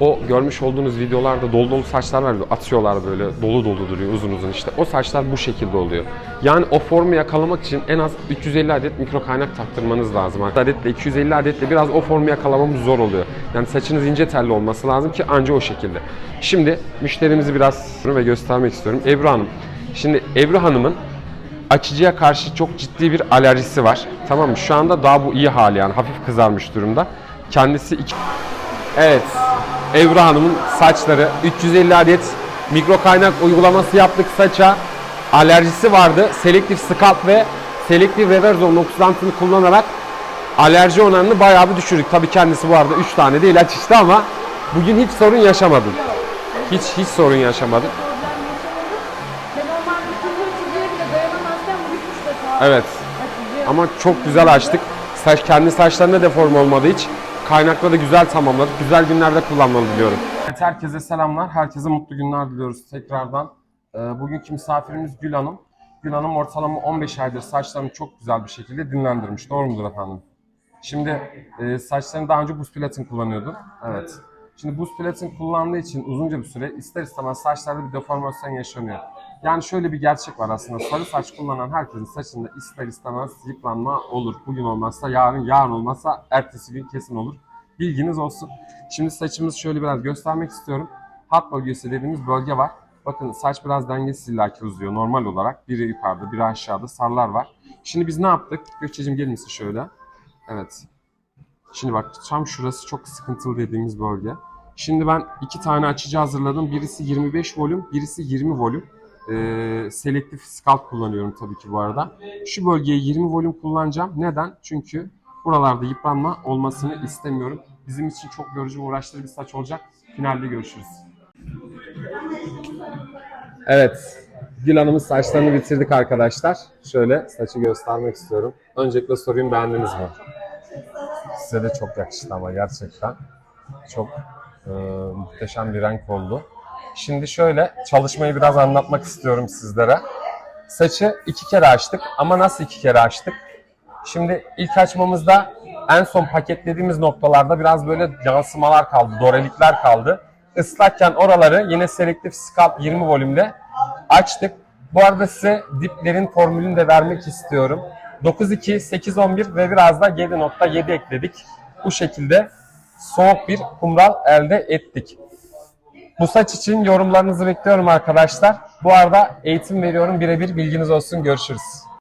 O görmüş olduğunuz videolarda dolu dolu saçlar var. Atıyorlar böyle dolu dolu duruyor uzun uzun işte. O saçlar bu şekilde oluyor. Yani o formu yakalamak için en az 350 adet mikro kaynak taktırmanız lazım. Adetle 250 adetle biraz o formu yakalamamız zor oluyor. Yani saçınız ince telli olması lazım ki anca o şekilde. Şimdi müşterimizi biraz ve göstermek istiyorum. Ebru Hanım. Şimdi Ebru Hanım'ın açıcıya karşı çok ciddi bir alerjisi var. Tamam mı? Şu anda daha bu iyi hali yani hafif kızarmış durumda. Kendisi iki... Evet. Ebru Hanım'ın saçları 350 adet mikro kaynak uygulaması yaptık saça. Alerjisi vardı. Selektif scalp ve selektif reverzone oksidantını kullanarak alerji oranını bayağı bir düşürdük. Tabii kendisi bu arada 3 tane de ilaç içti ama bugün hiç sorun yaşamadım. Hiç hiç sorun defa Evet. Ama çok güzel açtık. Saç kendi saçlarında deform olmadı hiç. Kaynakla da güzel tamamladık. Güzel günlerde kullanmanı diliyorum. Evet, herkese selamlar. Herkese mutlu günler diliyoruz tekrardan. Ee, bugünkü misafirimiz Gül Hanım. Gül Hanım ortalama 15 aydır saçlarını çok güzel bir şekilde dinlendirmiş. Doğru mudur efendim? Şimdi e, saçlarını daha önce buz platin kullanıyordu. Evet. Şimdi buz platin kullandığı için uzunca bir süre ister istemez saçlarda bir deformasyon yaşanıyor. Yani şöyle bir gerçek var aslında. Sarı saç kullanan herkesin saçında ister istemez yıpranma olur. Bugün olmazsa yarın, yarın olmazsa ertesi gün kesin olur. Bilginiz olsun. Şimdi saçımızı şöyle biraz göstermek istiyorum. Hat bölgesi dediğimiz bölge var. Bakın saç biraz dengesiz illaki uzuyor normal olarak. Biri yukarıda, biri aşağıda sarılar var. Şimdi biz ne yaptık? Gökçe'cim gelir misin şöyle? Evet. Şimdi bak tam şurası çok sıkıntılı dediğimiz bölge. Şimdi ben iki tane açıcı hazırladım. Birisi 25 volüm, birisi 20 volüm. Ee, selektif scalp kullanıyorum tabii ki bu arada. Şu bölgeye 20 volüm kullanacağım. Neden? Çünkü buralarda yıpranma olmasını istemiyorum. Bizim için çok yorucu ve uğraştırıcı bir saç olacak. Finalde görüşürüz. Evet. Gül Hanım'ın saçlarını bitirdik arkadaşlar. Şöyle saçı göstermek istiyorum. Öncelikle sorayım beğendiniz mi? Size de çok yakıştı ama gerçekten. Çok e, muhteşem bir renk oldu. Şimdi şöyle çalışmayı biraz anlatmak istiyorum sizlere. Saçı iki kere açtık ama nasıl iki kere açtık? Şimdi ilk açmamızda en son paketlediğimiz noktalarda biraz böyle yansımalar kaldı, dorelikler kaldı. Islakken oraları yine selektif scalp 20 volümle açtık. Bu arada size diplerin formülünü de vermek istiyorum. 9.2, 8.11 ve biraz da 7.7 ekledik. Bu şekilde soğuk bir kumral elde ettik. Bu saç için yorumlarınızı bekliyorum arkadaşlar. Bu arada eğitim veriyorum birebir bilginiz olsun. Görüşürüz.